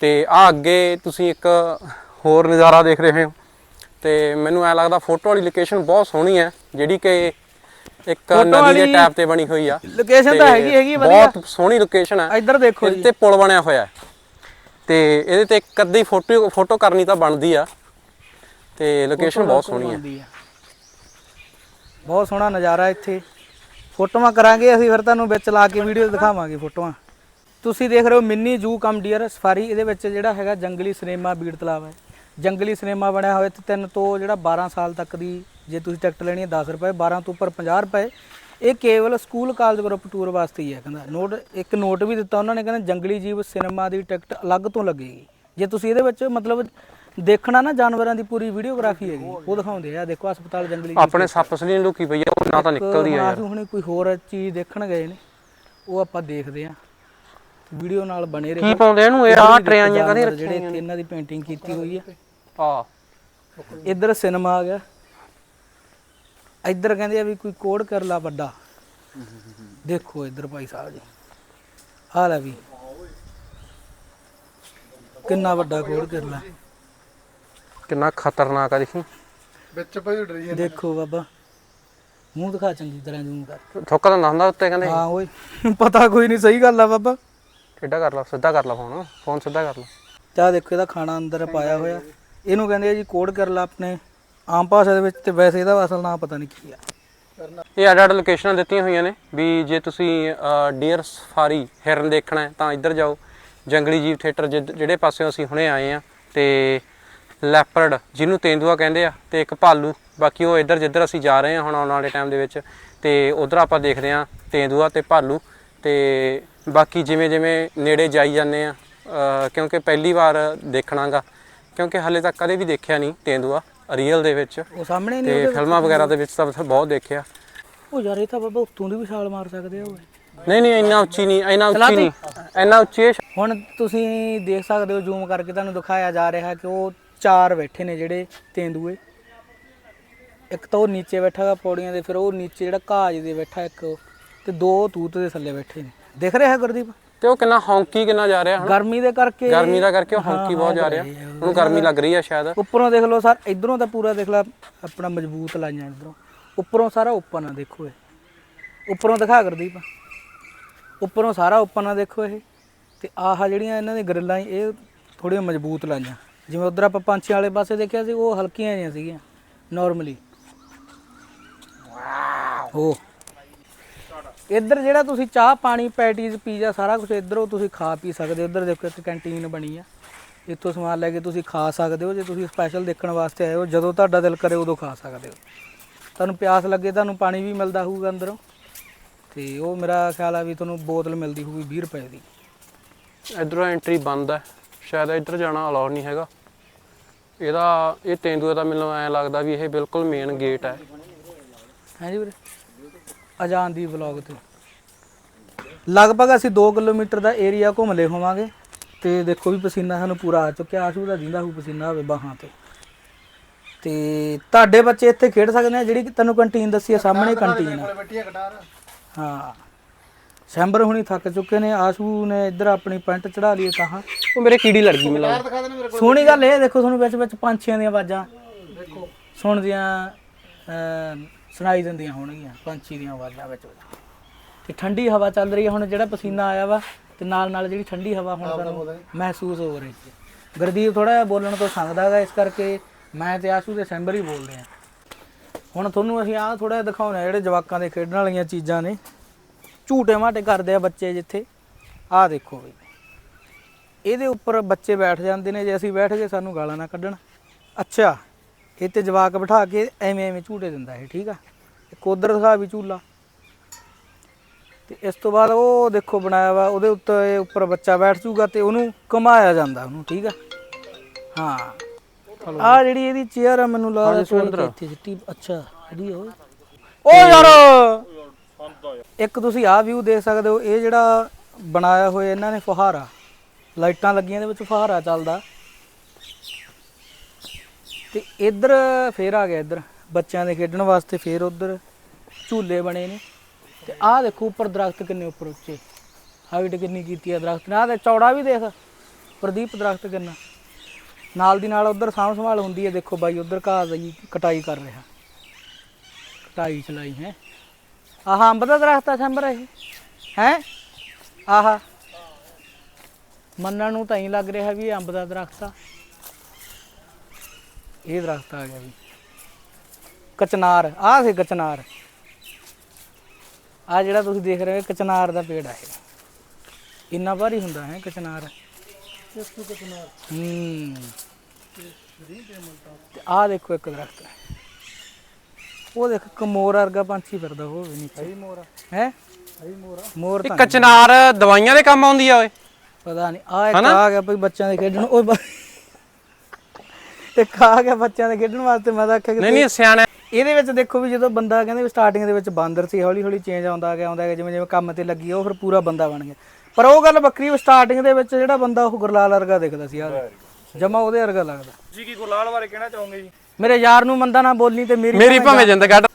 ਤੇ ਆ ਅੱਗੇ ਤੁਸੀਂ ਇੱਕ ਹੋਰ ਨਜ਼ਾਰਾ ਦੇਖ ਰਹੇ ਹੋ। ਤੇ ਮੈਨੂੰ ਐ ਲੱਗਦਾ ਫੋਟੋ ਵਾਲੀ ਲੋਕੇਸ਼ਨ ਬਹੁਤ ਸੋਹਣੀ ਹੈ ਜਿਹੜੀ ਕਿ ਇੱਕ ਨਦੀ ਦੇ ਟੈਪ ਤੇ ਬਣੀ ਹੋਈ ਆ। ਲੋਕੇਸ਼ਨ ਤਾਂ ਹੈਗੀ ਹੈਗੀ ਵਧੀਆ। ਬਹੁਤ ਸੋਹਣੀ ਲੋਕੇਸ਼ਨ ਹੈ ਇੱਧਰ ਦੇਖੋ ਜੀ। ਤੇ ਪੁਲ ਬਣਿਆ ਹੋਇਆ ਹੈ। ਤੇ ਇਹਦੇ ਤੇ ਇੱਕ ਅੱਧੀ ਫੋਟੋ ਫੋਟੋ ਕਰਨੀ ਤਾਂ ਬਣਦੀ ਆ। ਤੇ ਲੋਕੇਸ਼ਨ ਬਹੁਤ ਸੋਹਣੀ ਹੈ। ਬਹੁਤ ਸੋਹਣਾ ਨਜ਼ਾਰਾ ਇੱਥੇ। ਫੋਟੋਆਂ ਕਰਾਂਗੇ, ਅਸੀਂ ਫਿਰ ਤੁਹਾਨੂੰ ਵਿੱਚ ਲਾ ਕੇ ਵੀਡੀਓ ਦਿਖਾਵਾਂਗੇ ਫੋਟੋਆਂ। ਤੁਸੀਂ ਦੇਖ ਰਹੇ ਹੋ ਮਿੰਨੀ ਜੂ ਕਮ ਡੀਅਰ ਸਫਾਰੀ, ਇਹਦੇ ਵਿੱਚ ਜਿਹੜਾ ਹੈਗਾ ਜੰਗਲੀ ਸਿਨੇਮਾ ਬੀੜ ਤਲਾਬ ਹੈ। ਜੰਗਲੀ ਸਿਨੇਮਾ ਬਣਿਆ ਹੋਇਆ ਤੇ ਤਿੰਨ ਤੋਂ ਜਿਹੜਾ 12 ਸਾਲ ਤੱਕ ਦੀ, ਜੇ ਤੁਸੀਂ ਟਿਕਟ ਲੈਣੀ ਹੈ 10 ਰੁਪਏ 12 ਤੋਂ ਉੱਪਰ 50 ਰੁਪਏ। ਇਹ ਕੇਵਲ ਸਕੂਲ ਕਾਲਜ ਗਰੁੱਪ ਟੂਰ ਵਾਸਤੇ ਹੀ ਹੈ, ਕਹਿੰਦਾ। ਨੋਟ, ਇੱਕ ਨੋਟ ਵੀ ਦਿੱਤਾ ਉਹਨਾਂ ਨੇ, ਕਹਿੰਦਾ ਜੰਗਲੀ ਜੀਵ ਸਿਨੇਮਾ ਦੀ ਟਿਕਟ ਅਲੱਗ ਤੋਂ ਲੱਗੇਗੀ। ਜੇ ਤੁਸੀਂ ਇਹਦੇ ਵਿੱਚ ਮਤਲਬ ਦੇਖਣਾ ਨਾ ਜਾਨਵਰਾਂ ਦੀ ਪੂਰੀ ਵੀਡੀਓਗ੍ਰਾਫੀ ਹੈਗੀ। ਉਹ ਦਿਖਾਉਂਦੇ ਆ। ਦੇਖੋ ਹਸਪਤਾਲ ਜੰਗਲੀ ਆਪਣੇ ਸੱਪ ਸਲੀ ਲੁਕੀ ਪਈ ਆ ਉਹ ਨਾ ਤਾਂ ਨਿਕਲਦੀ ਆ ਯਾਰ। ਹੁਣੇ ਕੋਈ ਹੋਰ ਚੀਜ਼ ਦੇਖਣ ਗਏ ਨੇ। ਉਹ ਆਪਾਂ ਦੇਖਦੇ ਆ। ਵੀਡੀਓ ਨਾਲ ਬਣੇ ਰਹੋ। ਕੀ ਪਾਉਂਦੇ ਇਹਨੂੰ? ਇਹ ਆ ਟਰੇਆਂ ਕਦੇ ਜਿਹੜੇ ਇੱਥੇ ਇਹਨਾਂ ਦੀ ਪੇਂਟਿੰਗ ਕੀਤੀ ਹੋਈ ਹੈ ਆ ਇੱਧਰ ਸਿਨੇਮਾ ਆ ਗਿਆ। ਇੱਧਰ ਕਹਿੰਦੇ ਆ ਵੀ ਕੋਈ ਕੋਡ ਕਰ ਲਾ ਵੱਡਾ। ਦੇਖੋ ਇੱਧਰ ਭਾਈ ਸਾਹਿਬ ਜੀ। ਆ ਲੈ ਵੀ। ਕਿੰਨਾ ਵੱਡਾ ਕੋਡ ਕਰ ਲਾ ਕਿੰਨਾ ਖਤਰਨਾਕ ਆ ਦੇਖੀ। ਵਿੱਚ ਪਈ ਡਰੀ ਜਾਂਦੀ। ਦੇਖੋ ਬਾਬਾ ਮੂੰਹ ਦਿਖਾ ਚੰਗੀ ਤਰ੍ਹਾਂ ਜ਼ੂਮ ਕਰ। ਥੁੱਕ ਤਾਂ ਹੁੰਦਾ ਉੱਤੇ ਕਹਿੰਦੇ। ਹਾਂ ਓਏ ਪਤਾ ਕੋਈ ਨਹੀਂ ਸਹੀ ਗੱਲ ਆ ਬਾਬਾ। ਟੇਢਾ ਕਰ ਲਾ ਸਿੱਧਾ ਕਰ ਲਾ ਫੋਨ ਫੋਨ ਸਿੱਧਾ ਕਰ ਲਾ। ਚਾਹ ਦੇਖੋ ਇਹਦਾ ਖਾਣਾ ਅੰਦਰ ਪਾਇਆ ਹੋਇਆ। ਇਹਨੂੰ ਕਹਿੰਦੇ ਆ ਜੀ ਕੋਡ ਕਰ ਲਾ ਆਪਣੇ ਆਮ ਭਾਸ਼ਾ ਦੇ ਵਿੱਚ ਤੇ ਵੈਸੇ ਇਹਦਾ ਅਸਲ ਨਾਮ ਪਤਾ ਨਹੀਂ ਕੀ ਆ। ਇਹ ਅੱਡ ਅੱਡ ਲੋਕੇਸ਼ਨਾਂ ਦਿੱਤੀਆਂ ਹੋਈਆਂ ਨੇ ਵੀ ਜੇ ਤੁਸੀਂ ਡੀਅਰ ਸਫਾਰੀ ਹਿਰਨ ਦੇਖਣਾ ਹੈ ਤਾਂ ਇੱਧਰ ਜਾਓ। ਜੰਗਲੀ ਜੀਵ ਥੀਏਟਰ ਜਿਹੜੇ ਪਾਸਿਓਂ ਅਸੀਂ ਹੁਣੇ ਆਏ ਆ ਤੇ ਲੈਪਰਡ ਜਿਹਨੂੰ ਤੇਂਦੂਆ ਕਹਿੰਦੇ ਆ ਤੇ ਇੱਕ ਭਾਲੂ। ਬਾਕੀ ਉਹ ਇੱਧਰ ਜਿੱਧਰ ਅਸੀਂ ਜਾ ਰਹੇ ਹਾਂ ਹੁਣ ਆਉਣ ਵਾਲੇ ਟਾਈਮ ਦੇ ਵਿੱਚ ਤੇ ਉਧਰ ਆਪਾਂ ਦੇਖਦੇ ਆ ਤੇਂਦੂਆ ਤੇ ਭਾਲੂ। ਤੇ ਬਾਕੀ ਜਿਵੇਂ ਜਿਵੇਂ ਨੇੜੇ ਜਾਈ ਜਾਂਦੇ ਆ ਕਿਉਂਕਿ ਪਹਿਲੀ ਵਾਰ ਦੇਖਣਾਗਾ ਕਿਉਂਕਿ ਹਲੇ ਤੱਕ ਕਦੇ ਵੀ ਦੇਖਿਆ ਨਹੀਂ ਤੇਂਦੂਆ ਰੀਅਲ ਦੇ ਵਿੱਚ। ਉਹ ਸਾਹਮਣੇ ਨਹੀਂ ਤੇ ਫਿਲਮਾਂ ਵਗੈਰਾ ਦੇ ਵਿੱਚ ਤਾਂ ਬਹੁਤ ਦੇਖਿਆ। ਉਹ ਯਾਰ ਇਹ ਤਾਂ ਬਾਬਾ ਉੱਤੋਂ ਦੀ ਵੀ ਛਾਲ ਮਾਰ ਸਕਦੇ ਆ ਨਹੀਂ ਨਹੀਂ ਇੰਨਾ ਉੱਚੀ ਨਹੀਂ ਇੰਨਾ ਉੱਚੀ ਨਹੀਂ ਇੰਨਾ ਉੱਚੀ ਹੁਣ ਤੁਸੀਂ ਦੇਖ ਸਕਦੇ ਹੋ ਜ਼ੂਮ ਕਰਕੇ ਤੁਹਾਨੂੰ ਦਿਖਾਇਆ ਜਾ ਰਿਹਾ ਕਿ ਉਹ ਚਾਰ ਬੈਠੇ ਨੇ ਜਿਹੜੇ ਤੇਂਦੂਏ। ਇੱਕ ਤਾਂ ਉਹ ਨੀਚੇ ਬੈਠਾ ਗਾ ਪੌੜੀਆਂ ਦੇ ਫਿਰ ਉਹ ਨੀਚੇ ਜਿਹੜਾ ਘਾਜ ਦੇ ਬੈਠਾ ਇੱਕ ਤੇ ਦੋ ਤੂਤ ਦੇ ਥੱਲੇ ਬੈਠੇ ਨੇ। ਦਿਖ ਰਿਹਾ ਹੈ ਗੁਰਦੀਪ? ਤੇ ਉਹ ਕਿੰਨਾ ਹੌਂਕੀ ਕਿੰਨਾ ਜਾ ਰਿਹਾ ਹੁਣ ਗਰਮੀ ਦੇ ਕਰਕੇ ਗਰਮੀ ਦਾ ਕਰਕੇ ਉਹ ਹੌਂਕੀ ਬਹੁਤ ਜਾ ਰਿਹਾ। ਉਹਨੂੰ ਗਰਮੀ ਲੱਗ ਰਹੀ ਆ ਸ਼ਾਇਦ। ਉੱਪਰੋਂ ਦੇਖ ਲਓ ਸਰ ਇਧਰੋਂ ਤਾਂ ਪੂਰਾ ਦੇਖ ਲਾ ਆਪਣਾ ਮਜ਼ਬੂਤ ਲਾਈਆਂ ਇਧਰੋਂ। ਉੱਪਰੋਂ ਸਾਰਾ ਓਪਨ ਆ ਦੇਖੋ ਇਹ। ਉੱਪਰੋਂ ਦਿਖਾ ਗੁਰਦੀਪ। ਉੱਪਰੋਂ ਸਾਰਾ ਓਪਨ ਆ ਦੇਖੋ ਇਹ। ਤੇ ਆਹ ਜਿਹੜੀਆਂ ਇਹਨਾਂ ਦੀ ਗਰਿੱਲਾਂ ਇਹ ਥੋੜੀਆਂ ਮਜ਼ਬੂਤ ਲਾਈਆਂ। ਜਿਵੇਂ ਉਧਰ ਆਪਾਂ ਪੰਛੀਆਂ ਵਾਲੇ ਪਾਸੇ ਦੇਖਿਆ ਸੀ ਉਹ ਹਲਕੀਆਂ ਜਿਹੀਆਂ ਸੀਗੀਆਂ ਨਾਰਮਲੀ ਉਹ। ਇੱਧਰ ਜਿਹੜਾ ਤੁਸੀਂ ਚਾਹ ਪਾਣੀ ਪੈਟੀਜ਼ ਪੀਜ਼ਾ ਸਾਰਾ ਕੁਝ ਇੱਧਰੋਂ ਤੁਸੀਂ ਖਾ ਪੀ ਸਕਦੇ ਹੋ। ਇੱਧਰ ਦੇਖੋ ਇੱਕ ਕੈਂਟੀਨ ਬਣੀ ਆ। ਇੱਥੋਂ ਸਮਾਨ ਲੈ ਕੇ ਤੁਸੀਂ ਖਾ ਸਕਦੇ ਹੋ। ਜੇ ਤੁਸੀਂ ਸਪੈਸ਼ਲ ਦੇਖਣ ਵਾਸਤੇ ਆਏ ਹੋ ਜਦੋਂ ਤੁਹਾਡਾ ਦਿਲ ਕਰੇ ਉਦੋਂ ਖਾ ਸਕਦੇ ਹੋ। ਤੁਹਾਨੂੰ ਪਿਆਸ ਲੱਗੇ ਤੁਹਾਨੂੰ ਪਾਣੀ ਵੀ ਮਿਲਦਾ ਹੋਊਗਾ ਅੰਦਰੋਂ। ਤੇ ਉਹ ਮੇਰਾ ਖਿਆਲ ਆ ਵੀ ਤੁਹਾਨੂੰ ਬੋਤਲ ਮਿਲਦੀ ਹੋਊਗੀ 20 ਰੁਪਏ ਦੀ। ਇਧਰੋਂ ਐਂਟਰੀ ਬੰਦ ਹੈ ਸ਼ਾਇਦ ਇੱਧਰ ਜਾਣਾ ਅਲਾਉ ਨਹੀਂ ਹੈਗਾ। ਇਹਦਾ ਇਹ ਤੇਂਦੂਆ ਦਾ ਮੈਨੂੰ ਐ ਲੱਗਦਾ ਵੀ ਇਹ ਬਿਲਕੁਲ ਮੇਨ ਗੇਟ ਹੈ। ਹਾਂਜੀ ਵੀਰੇ। ਅਜਾਨ ਦੀ ਵਲੌਗ ਤੇ। ਲਗਭਗ ਅਸੀਂ 2 ਕਿਲੋਮੀਟਰ ਦਾ ਏਰੀਆ ਘੁੰਮ ਲਏ ਹੋਵਾਂਗੇ ਤੇ ਦੇਖੋ ਵੀ ਪਸੀਨਾ ਸਾਨੂੰ ਪੂਰਾ ਆ ਚੁੱਕਿਆ ਆਸ਼ੂ ਦਾ ਜਿੰਦਾ ਹੋਊ ਪਸੀਨਾ ਹੋਵੇ ਬਾਹਾਂ ਤੇ। ਤੇ ਤੁਹਾਡੇ ਬੱਚੇ ਇੱਥੇ ਖੇਡ ਸਕਦੇ ਆ? ਜਿਹੜੀ ਤੈਨੂੰ ਕੰਟੀਨ ਦੱਸੀ ਆ ਸਾਹਮਣੇ ਕੰਟੀਨ ਆ। ਹਾਂ। ਸੈਂਬਰ ਹੁਣੀ ਥੱਕ ਚੁੱਕੇ ਨੇ ਆਸ਼ੂ ਨੇ ਇੱਧਰ ਆਪਣੀ ਪੈਂਟ ਚੜਾ ਲਈ ਕਹਾ ਉਹ ਮੇਰੇ ਕੀੜੀ ਲੜ ਗਈ ਕੋਲ। ਸੋਹਣੀ ਗੱਲ ਇਹ ਦੇਖੋ ਤੁਹਾਨੂੰ ਵਿੱਚ ਵਿੱਚ ਪੰਛੀਆਂ ਦੀਆਂ ਆਵਾਜ਼ਾਂ। ਦੇਖੋ। ਸੁਣਦੀਆਂ ਸੁਣਾਈ ਦਿੰਦੀਆਂ ਹੋਣਗੀਆਂ ਪੰਛੀ ਦੀਆਂ ਆਵਾਜ਼ਾਂ ਵਿੱਚ ਵਿੱਚ। ਤੇ ਠੰਡੀ ਹਵਾ ਚੱਲ ਰਹੀ ਹੈ ਹੁਣ ਜਿਹੜਾ ਪਸੀਨਾ ਆਇਆ ਵਾ ਤੇ ਨਾਲ ਨਾਲ ਜਿਹੜੀ ਠੰਡੀ ਹਵਾ ਹੁਣ ਸਾਨੂੰ ਮਹਿਸੂਸ ਹੋ ਰਹੀ ਹੈ। ਗੁਰਦੀਪ ਥੋੜਾ ਜਿਹਾ ਬੋਲਣ ਤੋਂ ਸੰਗਦਾ ਹੈਗਾ ਇਸ ਕਰਕੇ ਮੈਂ ਤੇ ਆਸ਼ੂ ਦੇ ਸੈਂਬਰ ਹੀ ਬੋਲਦੇ ਆ ਹੁਣ ਤੁਹਾਨੂੰ ਅਸੀਂ ਆਹ ਥੋੜਾ ਜਿਹਾ ਦਿਖਾਉਣਾ ਜਿਹੜੇ ਜਵਾਕਾਂ ਦੇ ਖੇਡਣ ਵਾਲੀਆਂ ਚੀਜ਼ਾਂ ਨੇ। ਝੂਟੇ ਮਾਟੇ ਕਰਦੇ ਆ ਬੱਚੇ ਜਿੱਥੇ। ਆਹ ਦੇਖੋ ਵੀ ਇਹਦੇ ਉੱਪਰ ਬੱਚੇ ਬੈਠ ਜਾਂਦੇ ਨੇ ਜੇ ਅਸੀਂ ਬੈਠ ਗਏ ਸਾਨੂੰ ਗਾਲਾਂ ਨਾ ਕੱਢਣ। ਅੱਛਾ ਇਹ ਤੇ ਜਵਾਕ ਬਿਠਾ ਕੇ ਐਵੇਂ ਐਵੇਂ ਝੂਟੇ ਦਿੰਦਾ ਇਹ ਠੀਕ ਆ? ਇੱਕ ਉਧਰ ਦਿਖਾ ਵੀ ਝੂਲਾ। ਤੇ ਇਸ ਤੋਂ ਬਾਅਦ ਉਹ ਦੇਖੋ ਬਣਾਇਆ ਵਾ ਉਹਦੇ ਉੱਤੇ ਉੱਪਰ ਬੱਚਾ ਬੈਠ ਜੂਗਾ ਤੇ ਉਹਨੂੰ ਘੁਮਾਇਆ ਜਾਂਦਾ ਉਹਨੂੰ ਠੀਕ ਆ? ਹਾਂ। ਆ ਜਿਹੜੀ ਇਹਦੀ ਚੇਅਰ ਆ ਮੈਨੂੰ ਲੱਗਦਾ ਇੱਥੇ ਸਿੱਟੀ ਅੱਛਾ ਇਹਦੀ ਓਏ ਓ ਯਾਰ! ਇੱਕ ਤੁਸੀਂ ਆਹ ਵਿਊ ਦੇਖ ਸਕਦੇ ਹੋ, ਇਹ ਜਿਹੜਾ ਬਣਾਇਆ ਹੋਇਆ ਇਹਨਾਂ ਨੇ ਫੁਹਾਰਾ। ਲਾਈਟਾਂ ਲੱਗੀਆਂ ਦੇ ਵਿੱਚ ਫੁਹਾਰਾ ਚੱਲਦਾ। ਤੇ ਇੱਧਰ ਫੇਰ ਆ ਗਿਆ ਇੱਧਰ, ਬੱਚਿਆਂ ਦੇ ਖੇਡਣ ਵਾਸਤੇ ਫੇਰ ਉੱਧਰ ਝੂਲੇ ਬਣੇ ਨੇ। ਤੇ ਆਹ ਦੇਖੋ ਉੱਪਰ ਦਰਖਤ ਕਿੰਨੇ ਉੱਪਰ ਉੱਚੇ। ਹਾਈਟ ਕਿੰਨੀ ਕੀਤੀ ਹੈ ਦਰਖਤ ਨੇ। ਆਹ ਤੇ ਚੌੜਾ ਵੀ ਦੇਖ। ਪ੍ਰਦੀਪ ਦਰਖਤ ਕਿੰਨਾ। ਨਾਲ ਦੀ ਨਾਲ ਉਧਰ ਸਾਂਭ ਸੰਭਾਲ ਹੁੰਦੀ ਹੈ। ਦੇਖੋ ਬਾਈ, ਉਧਰ ਘਾਹ ਦੀ ਕਟਾਈ ਕਰ ਰਿਹਾ। ਕਟਾਈ ਚਲਾਈ ਹੈ। ਆਹ ਅੰਬ ਦਾ ਦਰਖਤ ਆ ਸੰਭਰ ਇਹ? ਹੈ? ਆਹ। ਮੰਨਣ ਨੂੰ ਤਾਂ ਹੀ ਲੱਗ ਰਿਹਾ ਵੀ ਅੰਬ ਦਾ ਦਰਖਤ ਆ। ਇਹ ਦਰਖਤ ਆ ਗਿਆ ਵੀ ਕਚਨਾਰ ਆਹ ਸੀ ਕਚਨਾਰ। ਆ ਜਿਹੜਾ ਤੁਸੀਂ ਦੇਖ ਰਹੇ ਹੋ ਕਚਨਾਰ ਦਾ ਪੇੜ ਆ ਇਹ। ਇੰਨਾ ਭਾਰੀ ਹੁੰਦਾ ਹੈ ਕਚਨਾਰ। ਹੂੰ। ਤੇ ਆਹ ਦੇਖੋ ਇੱਕ ਦਰਖਤ ਉਹ ਦੇਖ ਕਮੋਰ ਵਰਗਾ ਪੰਛੀ ਫਿਰਦਾ ਉਹ ਵੀ ਨੀਚੇ। ਸਹੀ ਮੋਰ ਹੈ? ਸਹੀ ਮੋਰ ਮੋਰ ਤਾਂ ਕਚਨਾਰ ਦਵਾਈਆਂ ਦੇ ਕੰਮ ਆਉਂਦੀ ਆ ਓਏ। ਪਤਾ ਨਹੀਂ ਆ ਇੱਕ ਆ ਗਿਆ ਭਈ ਬੱਚਿਆਂ ਦੇ ਖੇਡਣ ਓਏ ਬ- ਇੱਕ ਆ ਗਿਆ ਬੱਚਿਆਂ ਦੇ ਖੇਡਣ ਵਾਸਤੇ ਮੈਂ ਤਾਂ ਆਖਿਆ ਕਿ ਨਹੀਂ ਨਹੀਂ ਸਿਆਣਾ। ਇਹਦੇ ਵਿੱਚ ਦੇਖੋ ਵੀ ਜਦੋਂ ਬੰਦਾ ਕਹਿੰਦੇ ਵੀ ਸਟਾਰਟਿੰਗ ਦੇ ਵਿੱਚ ਬਾਂਦਰ ਸੀ ਹੌਲੀ ਹੌਲੀ ਚੇਂਜ ਆਉਂਦਾ ਗਿਆ ਆਉਂਦਾ ਗਿਆ ਜਿਵੇਂ ਜਿਵੇਂ ਕੰਮ ਤੇ ਲੱਗੀ ਉਹ ਫਿਰ ਪੂਰਾ ਬੰਦਾ ਬਣ ਗਿਆ। ਪਰ ਉਹ ਗੱਲ ਵੱਖਰੀ ਸਟਾਰਟਿੰਗ ਦੇ ਵਿੱਚ ਜਿਹੜਾ ਬੰਦਾ ਉਹ ਗੁਰਲਾਲ ਵਰਗਾ ਦਿਖਦਾ ਸੀ ਯਾਰ। ਜਮਾ ਉਹਦੇ ਵਰਗਾ ਲੱਗਦਾ। ਜੀ ਕੀ ਗੁਰਲਾਲ ਬਾਰੇ ਕਹਿਣਾ ਚਾਹੋਗੇ ਜੀ? ਮੇਰੇ ਯਾਰ ਨੂੰ ਮੰਦਾ ਨਾ ਬੋਲਣੀ ਤੇ ਮੇਰੀ ਮੇਰੀ ਭਾਵੇਂ ਜਿੰਦ ਕੱਢ।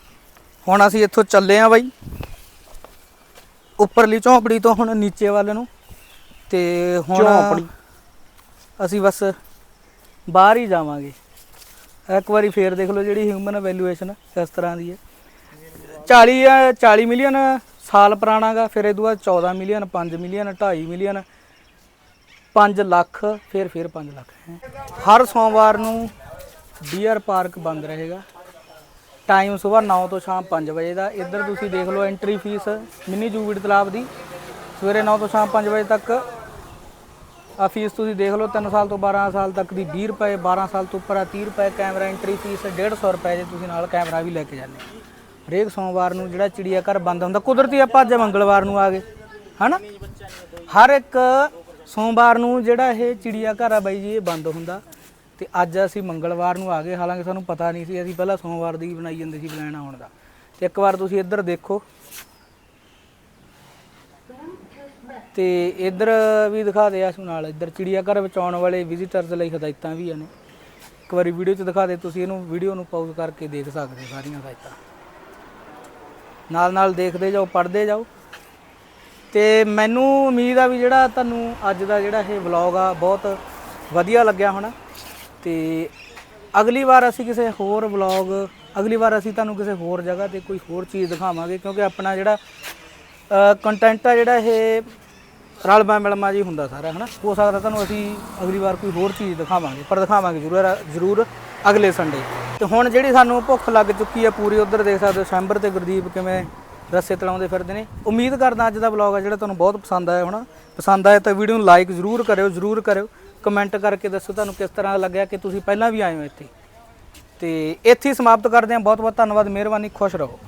ਹੁਣ ਅਸੀਂ ਇੱਥੋਂ ਚੱਲੇ ਆ ਬਾਈ। ਉੱਪਰਲੀ ਝੌਂਪੜੀ ਤੋਂ ਹੁਣ ਨੀਚੇ ਵੱਲ ਨੂੰ। ਤੇ ਹੁਣ ਅਸੀਂ ਬਸ ਬਾਹਰ ਹੀ ਜਾਵਾਂਗੇ। ਇੱਕ ਵਾਰੀ ਫੇਰ ਦੇਖ ਲਓ ਜਿਹੜੀ ਹਿਊਮਨ ਵੈਲਿਊਏਸ਼ਨ ਕਿਸ ਤਰ੍ਹਾਂ ਦੀ ਹੈ। 40 ਆ, 40 ਮਿਲੀਅਨ ਸਾਲ ਪੁਰਾਣਾਗਾ ਫਿਰ ਇਹ ਤੋਂ ਬਾਅਦ 14 ਮਿਲੀਅਨ 5 ਮਿਲੀਅਨ 2.5 ਮਿਲੀਅਨ 5 ਲੱਖ ਫਿਰ ਫਿਰ 5 ਲੱਖ। ਹਰ ਸੋਮਵਾਰ ਨੂੰ ਡੀਅਰ ਪਾਰਕ ਬੰਦ ਰਹੇਗਾ। ਟਾਈਮ ਸਵੇਰ 9 ਤੋਂ ਸ਼ਾਮ 5 ਵਜੇ ਦਾ। ਇੱਧਰ ਤੁਸੀਂ ਦੇਖ ਲਓ ਐਂਟਰੀ ਫੀਸ ਮਿੰਨੀ ਜੂਵਿਡ ਤਲਾਬ ਦੀ। ਸਵੇਰੇ 9 ਤੋਂ ਸ਼ਾਮ 5 ਵਜੇ ਤੱਕ ਆ ਫੀਸ ਤੁਸੀਂ ਦੇਖ ਲਓ 3 ਸਾਲ ਤੋਂ 12 ਸਾਲ ਤੱਕ ਦੀ 20 ਰੁਪਏ 12 ਸਾਲ ਤੋਂ ਉੱਪਰ ਆ 30 ਰੁਪਏ ਕੈਮਰਾ ਐਂਟਰੀ ਫੀਸ 150 ਰੁਪਏ ਜੇ ਤੁਸੀਂ ਨਾਲ ਕੈਮਰਾ ਵੀ ਲੈ ਕੇ ਜਾਂਦੇ ਹਰੇਕ ਸੋਮਵਾਰ ਨੂੰ ਜਿਹੜਾ ਚਿੜੀਆ ਘਰ ਬੰਦ ਹੁੰਦਾ, ਕੁਦਰਤੀ ਆਪਾਂ ਅੱਜ ਮੰਗਲਵਾਰ ਨੂੰ ਆ ਗਏ, ਹਨਾ? ਹਰ ਇੱਕ ਸੋਮਵਾਰ ਨੂੰ ਜਿਹੜਾ ਇਹ ਚਿੜੀਆ ਘਰ ਆ ਬਾਈ ਜੀ, ਇਹ ਬੰਦ ਹੁੰਦਾ। ਤੇ ਅੱਜ ਅਸੀਂ ਮੰਗਲਵਾਰ ਨੂੰ ਆ ਗਏ, ਹਾਲਾਂਕਿ ਸਾਨੂੰ ਪਤਾ ਨਹੀਂ ਸੀ, ਅਸੀਂ ਪਹਿਲਾਂ ਸੋਮਵਾਰ ਦੀ ਬਣਾਈ ਜਾਂਦੇ ਸੀ ਪਲਾਨ ਆਉਣ ਦਾ। ਤੇ ਇੱਕ ਵਾਰ ਤੁਸੀਂ ਇੱਧਰ ਦੇਖੋ। ਤੇ ਇੱਧਰ ਵੀ ਦਿਖਾ ਦੇ ਇਸ ਨਾਲ, ਇੱਧਰ ਚਿੜੀਆ ਘਰ ਵਿੱਚ ਆਉਣ ਵਾਲੇ ਵਿਜ਼ਿਟਰਸ ਲਈ ਹਦਾਇਤਾਂ ਵੀ ਹਨ ਇੱਕ ਵਾਰੀ ਵੀਡੀਓ 'ਚ ਦਿਖਾ ਦੇ, ਤੁਸੀਂ ਇਹਨੂੰ ਵੀਡੀਓ ਨੂੰ ਪਾਊਜ਼ ਕਰਕੇ ਦੇਖ ਸਕਦੇ ਸਾਰੀਆਂ ਹਦਾਇਤਾਂ। ਨਾਲ ਨਾਲ ਦੇਖਦੇ ਜਾਓ, ਪੜ੍ਹਦੇ ਜਾਓ। ਤੇ ਮੈਨੂੰ ਉਮੀਦ ਆ ਵੀ ਜਿਹੜਾ ਤੁਹਾਨੂੰ ਅੱਜ ਦਾ ਜਿਹੜਾ ਇਹ ਵਲੌਗ ਆ, ਬਹੁਤ ਵਧੀਆ ਲੱਗਿਆ ਹੋਣਾ। ਤੇ ਅਗਲੀ ਵਾਰ ਅਸੀਂ ਕਿਸੇ ਹੋਰ ਵਲੌਗ, ਅਗਲੀ ਵਾਰ ਅਸੀਂ ਤੁਹਾਨੂੰ ਕਿਸੇ ਹੋਰ ਜਗ੍ਹਾ ਤੇ ਕੋਈ ਹੋਰ ਚੀਜ਼ ਦਿਖਾਵਾਂਗੇ, ਕਿਉਂਕਿ ਆਪਣਾ ਜਿਹੜਾ ਕੰਟੈਂਟ ਆ ਜਿਹੜਾ ਇਹ ਰਲਮਾ ਮਿਲਮਾ ਜੀ ਹੁੰਦਾ ਸਾਰਾ, ਹਨਾ? ਹੋ ਸਕਦਾ ਤੁਹਾਨੂੰ ਅਸੀਂ ਅਗਲੀ ਵਾਰ ਕੋਈ ਹੋਰ ਚੀਜ਼ ਦਿਖਾਵਾਂਗੇ, ਪਰ ਦਿਖਾਵਾਂਗੇ ਜ਼ਰੂਰ ਜ਼ਰੂਰ ਅਗਲੇ ਸੰਡੇ ਤੇ ਹੁਣ ਜਿਹੜੀ ਸਾਨੂੰ ਭੁੱਖ ਲੱਗ ਚੁੱਕੀ ਹੈ ਪੂਰੀ, ਉਧਰ ਦੇਖ ਸਕਦੇ ਹੋ, ਸ਼ੈਂਬਰ ਤੇ ਗੁਰਦੀਪ ਕਿਵੇਂ ਰੱਸੇ ਤਲਾਉਂਦੇ ਫਿਰਦੇ ਨੇ। ਉਮੀਦ ਕਰਦਾ ਅੱਜ ਦਾ ਵਲੌਗ ਆ ਜਿਹੜਾ ਤੁਹਾਨੂੰ ਬਹੁਤ ਪਸੰਦ ਆਇਆ ਹੋਣਾ। ਪਸੰਦ ਆਇਆ ਤਾਂ ਵੀਡੀਓ ਨੂੰ ਲਾਈਕ ਜ਼ਰੂਰ ਕਰਿਓ ਜ਼ਰੂਰ ਕਰਿਓ। ਕਮੈਂਟ ਕਰਕੇ ਦੱਸੋ ਤੁਹਾਨੂੰ ਕਿਸ ਤਰ੍ਹਾਂ ਲੱਗਿਆ ਕਿ ਤੁਸੀਂ ਪਹਿਲਾਂ ਵੀ ਆਏ ਹੋ ਇੱਥੇ। ਤੇ ਇੱਥੇ ਹੀ ਸਮਾਪਤ ਕਰਦੇ ਹਾਂ। ਬਹੁਤ ਬਹੁਤ ਧੰਨਵਾਦ। ਮਿਹਰਬਾਨੀ। ਖੁਸ਼ ਰਹੋ।